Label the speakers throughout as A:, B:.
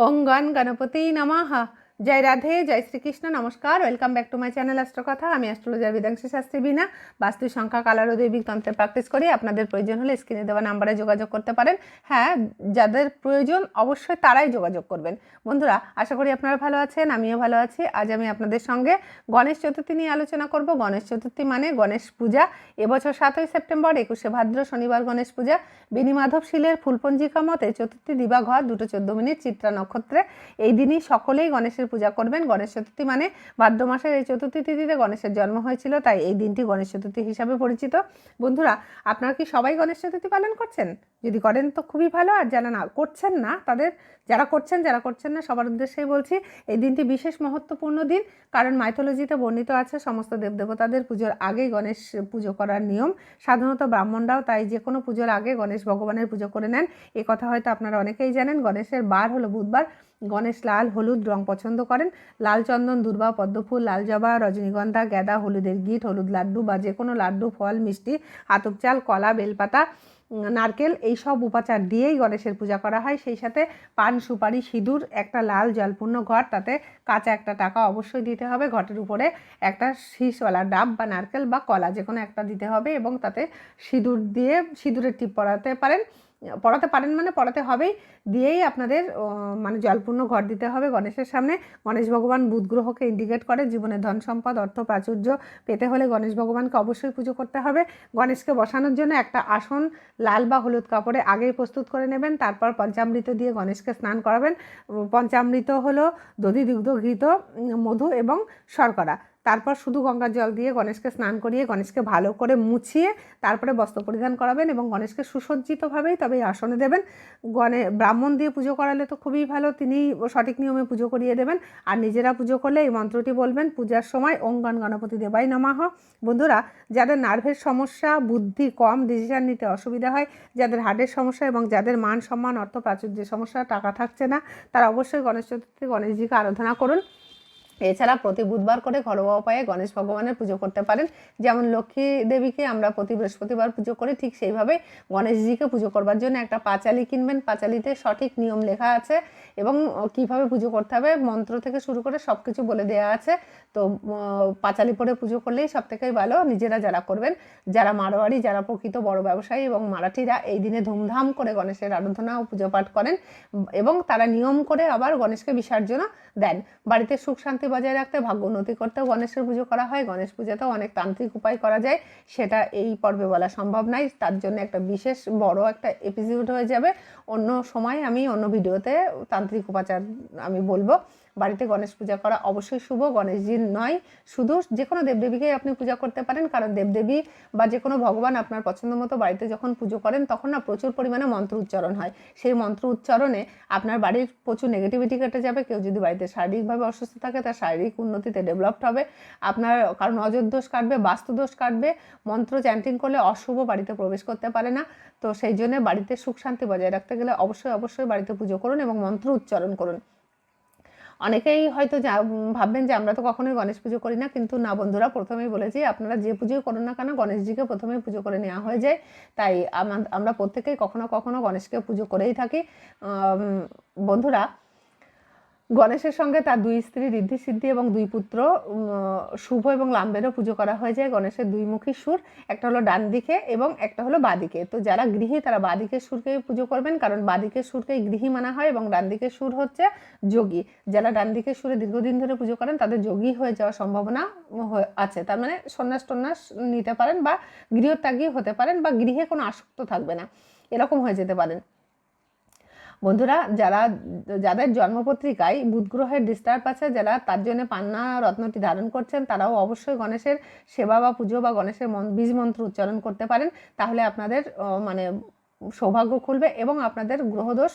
A: ওং গণ গণপতি নমঃ জয় রাধে, জয় শ্রীকৃষ্ণ, নমস্কার welcome back to my channel Astrokatha আমি অ্যাস্ট্রোলজার বিদাংশী শাস্ত্রী বিনা বাস্তু সংখ্যা, কালার ও দৈবিক তন্ত্রে প্র্যাকটিস করি। আপনাদের প্রয়োজন হলে স্ক্রিনে দেওয়া নাম্বারে যোগাযোগ করতে পারেন। হ্যাঁ যাদের প্রয়োজন অবশ্যই তারাই যোগাযোগ করবেন। বন্ধুরা, আশা করি আপনারা ভালো আছেন, আমিও ভালো আছি। আজ আমি আপনাদের সঙ্গে গণেশ চতুর্থী নিয়ে আলোচনা করব। গণেশ চতুর্থী মানে গণেশ পূজা। এবছর সাতই সেপ্টেম্বর, একুশে ভাদ্র, শনিবার গণেশ পূজা। বেনি মাধব শিলের ফুলপঞ্জিকা মতে চতুর্থী দিবাঘর, দুটো চোদ্দ মিনিট চিত্রা নক্ষত্রে। এই দিনই সকলেই গণেশের পূজা করবেন। গণেশ চতুর্থী মানে ভাদ্র মাসের এই চতুর্থী তিথিতে গণেশের জন্ম হয়েছিল, তাই এই দিনটি গণেশ চতুর্থী হিসাবে পরিচিত। বন্ধুরা, আপনারা কি সবাই গণেশ চতুর্থী পালন করছেন? যদি করেন তো খুবই ভালো, আর যারা না করছেন না, তাদের যারা করছেন যারা করছেন না, সবার উদ্দেশ্যেই বলছি, এই দিনটি বিশেষ মহত্বপূর্ণ দিন, কারণ মাইথোলজিতে বর্ণিত আছে সমস্ত দেবদেবতাদের পুজোর আগেই গণেশ পুজো করার নিয়ম। সাধারণত ব্রাহ্মণরাও তাই যে কোনো পুজোর আগে গণেশ ভগবানের পুজো করে নেন। এ কথা হয়তো আপনারা অনেকেই জানেন, গণেশের বার হলো বুধবার। গণেশ লাল হলুদ রং পছন্দ করেন। লাল চন্দন দুর্বা, পদ্মফুল লাল জবা রজনীগন্ধা গেঁদা হলুদের গিট, হলুদ লাড্ডু বা যে কোনো লাড্ডু, ফল, মিষ্টি, আতপ চাল, কলা, বেলপাতা নারকেল এই সব উপাচার দিয়েই গণেশের পূজা করা হয়। সেই সাথে পান, সুপারি, সিঁদুর, একটা লাল জলপূর্ণ ঘট তাতে কাঁচা একটা টাকা অবশ্যই দিতে হবে। ঘটের উপরে একটা শীষওয়ালা ডাব বা নারকেল বা কলা যে কোনো একটা দিতে হবে এবং তাতে সিঁদুর দিয়ে, সিঁদুরের টিপ পরাতে পারেন। পড়াতে পারেন মানে পড়াতে হবেই দিয়েই আপনাদের মানে জলপূর্ণ ঘর দিতে হবে গণেশের সামনে। গণেশ ভগবান বুধ গ্রহকে ইন্ডিকেট করে, জীবনে ধন সম্পদ, অর্থ, প্রাচুর্য পেতে হলে গণেশ ভগবানকে অবশ্যই পুজো করতে হবে। গণেশকে বসানোর জন্য একটা আসন, লাল বা হলুদ কাপড়ে আগেই প্রস্তুত করে নেবেন, তারপর পঞ্চামৃত দিয়ে গণেশকে স্নান করাবেন। পঞ্চামৃত হলো দধি দুগ্ধ ঘৃত মধু এবং শর্করা। তারপর শুধু গঙ্গার জল দিয়ে গণেশকে স্নান করিয়ে, গণেশকে ভালো করে মুছিয়ে তারপরে বস্ত্র পরিধান করাবেন এবং গণেশকে সুসজ্জিতভাবেই তবে আসনে দেবেন। গণে, ব্রাহ্মণ দিয়ে পুজো করালে তো খুবই ভালো তিনি সঠিক নিয়মে পুজো করিয়ে দেবেন। আর নিজেরা পুজো করলে এই মন্ত্রটি বলবেন, পূজার সময় ওং গণ গণপতি দেবাই নমাহ বন্ধুরা, যাদের নার্ভের সমস্যা, বুদ্ধি কম ডিসিশন নিতে অসুবিধা হয়, যাদের হার্টের সমস্যা এবং যাদের মান সম্মান, অর্থ প্রাচুর্যের সমস্যা, টাকা থাকছে না, তারা অবশ্যই গণেশ চতুর্থী গণেশজিকে আরাধনা করুন। এছাড়া প্রতি বুধবার করে ঘরোয়া উপায়ে গণেশ ভগবানের পুজো করতে পারেন। যেমন লক্ষ্মী দেবীকে আমরা প্রতি বৃহস্পতিবার পুজো করি, ঠিক সেইভাবে গণেশজিকে পুজো করবার জন্য একটা পাঁচালি কিনবেন। পাঁচালিতে সঠিক নিয়ম লেখা আছে এবং কীভাবে পুজো করতে হবে, মন্ত্র থেকে শুরু করে সব কিছু বলে দেওয়া আছে। তো পাঁচালি পরে পুজো করলেই সব থেকেই ভালো, নিজেরা যারা করবেন, যারা মারোয়ারি, যারা প্রকৃত বড় ব্যবসায়ী এবং মারাঠিরা, এই দিনে ধুমধাম করে গণেশের আরাধনা ও পুজো পাঠ করেন এবং তারা নিয়ম করে আবার গণেশকে বিসর্জন দেন। বাড়িতে সুখ শান্তি বজায় রাখতে ভাগ্য উন্নতি করতেও গণেশের পুজো করা হয়, গণেশ পুজোতেও অনেক তান্ত্রিক উপায় করা যায়, সেটা এই পর্বে বলা সম্ভব নয়। তার জন্য একটা বিশেষ বড় একটা এপিসোড হয়ে যাবে। অন্য সময় আমি অন্য ভিডিওতে তান্ত্রিক উপাচার আমি বলব। বাড়িতে গণেশ পূজা করা অবশ্যই শুভ, গণেশজির নয়। শুধু যে কোনো দেবদেবীকেই আপনি পূজা করতে পারেন, কারণ দেবদেবী বা যে কোনো ভগবান আপনার পছন্দ মতো বাড়িতে যখন পুজো করেন, তখন না প্রচুর পরিমাণে মন্ত্র উচ্চারণ হয়। সেই মন্ত্র উচ্চারণে আপনার বাড়ির প্রচুর নেগেটিভিটি কেটে যাবে। কেউ যদি বাড়িতে শারীরিকভাবে অসুস্থ থাকে, তার শারীরিক উন্নতিতে ডেভেলপড হবে। আপনার কারণ নজর দোষ কাটবে, বাস্তু দোষ কাটবে। মন্ত্র চ্যান্টিং করলে অশুভ বাড়িতে প্রবেশ করতে পারে না। তো সেই জন্য বাড়িতে সুখ শান্তি বজায় রাখতে গেলে অবশ্যই অবশ্যই বাড়িতে পুজো করুন এবং মন্ত্র উচ্চারণ করুন। অনেকেই হয়তো যা- ভাববেন যে আমরা তো কখনোই গণেশ পুজো করি না, কিন্তু না বন্ধুরা, প্রথমেই বলেছি আপনারা যে পুজোই করুন না কেন, গণেশজিকে প্রথমে পুজো করে নেওয়া হয়ে যায়। তাই আমা- আমরা প্রত্যেকেই কখনো কখনো গণেশকে পুজো করেই থাকি। বন্ধুরা গণেশের সঙ্গে তার দুই স্ত্রী ঋদ্ধি সিদ্ধি এবং দুই পুত্র শুভ এবং লাম্বেরও পুজো করা হয়ে যায় গণেশের দুই মুখী সুর। একটা হলো ডান দিকে এবং একটা হলো বাদিকে তো যারা গৃহী, তারা বাদিকের সুরকেই পুজো করবেন, কারণ বাদিকের সুরকেই গৃহী মানা হয় এবং ডান দিকের সুর হচ্ছে যোগী। যারা ডান দিকের সুরে দীর্ঘদিন ধরে পুজো করেন, তাদের যোগী হয়ে যাওয়ার সম্ভাবনা আছে। তার মানে সন্ন্যাস টন্যাস নিতে পারেন বা গৃহত্যাগী হতে পারেন বা গৃহে কোনো আসক্ত থাকবে না। এরকম হয়ে যেতে পারেন। বন্ধুরা, যারা, যাদের জন্মপত্রিকায় বুধ গ্রহের ডিস্টার্ব আছে, যারা তার জন্য পান্না রত্নটি ধারণ করছেন, তারাও অবশ্যই গণেশের সেবা বা পুজো বা গণেশের বীজ মন্ত্র উচ্চারণ করতে পারেন। তাহলে আপনাদের মানে সৌভাগ্য খুলবে এবং আপনাদের গ্রহদোষ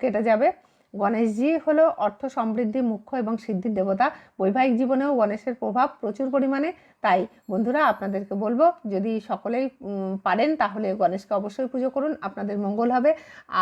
A: কেটে যাবে। গণেশজি হলো অর্থ সমৃদ্ধি, মুখ্য এবং সিদ্ধির দেবতা। বৈবাহিক জীবনেও গণেশের প্রভাব প্রচুর পরিমাণে। তাই বন্ধুরা, আপনাদেরকে বলব, যদি সকলেই পারেন, তাহলে গণেশকে অবশ্যই পুজো করুন, আপনাদের মঙ্গল হবে।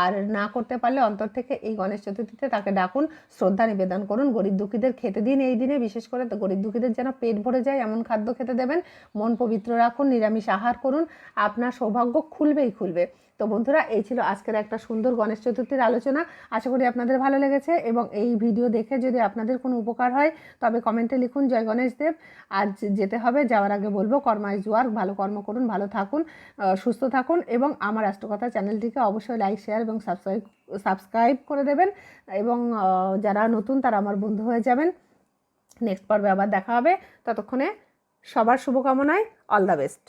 A: আর না করতে পারলে অন্তর থেকে এই গণেশ চতুর্থীতে তাকে ডাকুন, শ্রদ্ধা নিবেদন করুন। গরিব দুঃখীদের খেতে দিন এই দিনে, বিশেষ করে গরিব দুঃখীদের যেন পেট ভরে যায়, এমন খাদ্য খেতে দেবেন। মন পবিত্র রাখুন, নিরামিষ আহার করুন। আপনার সৌভাগ্য খুলবেই খুলবে। তো বন্ধুরা, এই ছিল আজকের একটা সুন্দর গণেশ চতুর্থীর আলোচনা। আশা করি আপনাদের ভালো লেগেছে এবং এই ভিডিও দেখে যদি আপনাদের কোনো উপকার হয়, তবে কমেন্টে লিখুন, জয় গণেশ দেব। আজ যেতে হবে, যাওয়ার আগে বলব কর্মায় জোয়ার ভালো কর্ম করুন, ভালো থাকুন সুস্থ থাকুন এবং আমার রাষ্ট্রকথা চ্যানেলটিকে অবশ্যই লাইক, শেয়ার এবং সাবস্ক্রাইব সাবস্ক্রাইব করে দেবেন এবং যারা নতুন তারা আমার বন্ধু হয়ে যাবেন। নেক্সট পর্বে আবার দেখা হবে। ততক্ষণে সবার শুভকামনায়, অল দ্য বেস্ট।